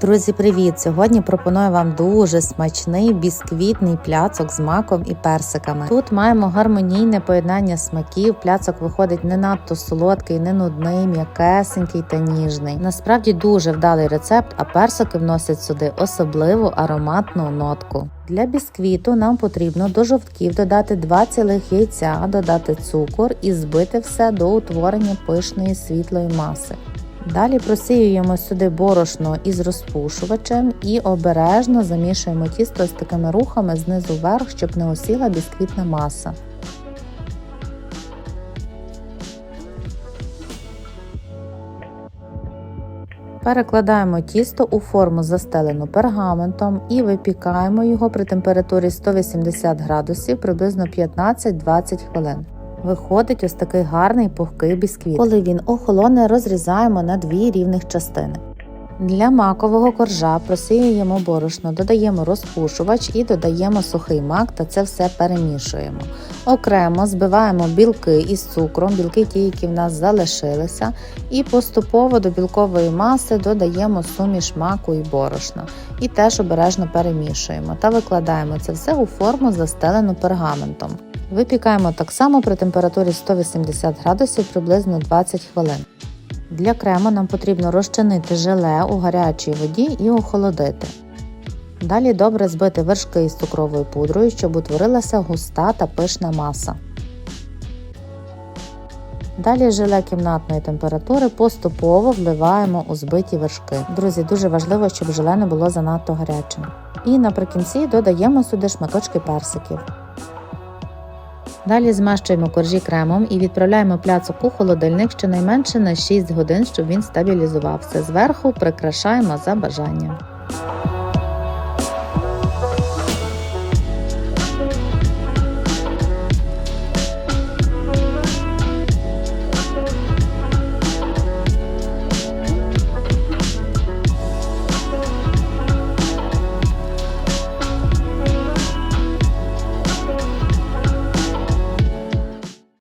Друзі, привіт! Сьогодні пропоную вам дуже смачний бісквітний пляцок з маком і персиками. Тут маємо гармонійне поєднання смаків. Пляцок виходить не надто солодкий, не нудний, м'якесенький та ніжний. Насправді дуже вдалий рецепт, а персики вносять сюди особливу ароматну нотку. Для бісквіту нам потрібно до жовтків додати 2 цілих яйця, додати цукор і збити все до утворення пишної світлої маси. Далі просіюємо сюди борошно із розпушувачем і обережно замішуємо тісто з такими рухами знизу вверх, щоб не осіла бісквітна маса. Перекладаємо тісто у форму застелену пергаментом і випікаємо його при температурі 180 градусів приблизно 15-20 хвилин. Виходить ось такий гарний пухкий бісквіт. Коли він охолоне, розрізаємо на дві рівних частини. Для макового коржа просіюємо борошно, додаємо розпушувач і додаємо сухий мак та це все перемішуємо. Окремо збиваємо білки із цукром, білки ті, які в нас залишилися, і поступово до білкової маси додаємо суміш маку і борошна. І теж обережно перемішуємо та викладаємо це все у форму застелену пергаментом. Випікаємо так само при температурі 180 градусів приблизно 20 хвилин. Для крему нам потрібно розчинити желе у гарячій воді і охолодити. Далі добре збити вершки із цукровою пудрою, щоб утворилася густа та пишна маса. Далі желе кімнатної температури поступово вливаємо у збиті вершки. Друзі, дуже важливо, щоб желе не було занадто гарячим. І наприкінці додаємо сюди шматочки персиків. Далі змащуємо коржі кремом і відправляємо пляцок у холодильник щонайменше на 6 годин, щоб він стабілізувався. Зверху прикрашаємо за бажанням.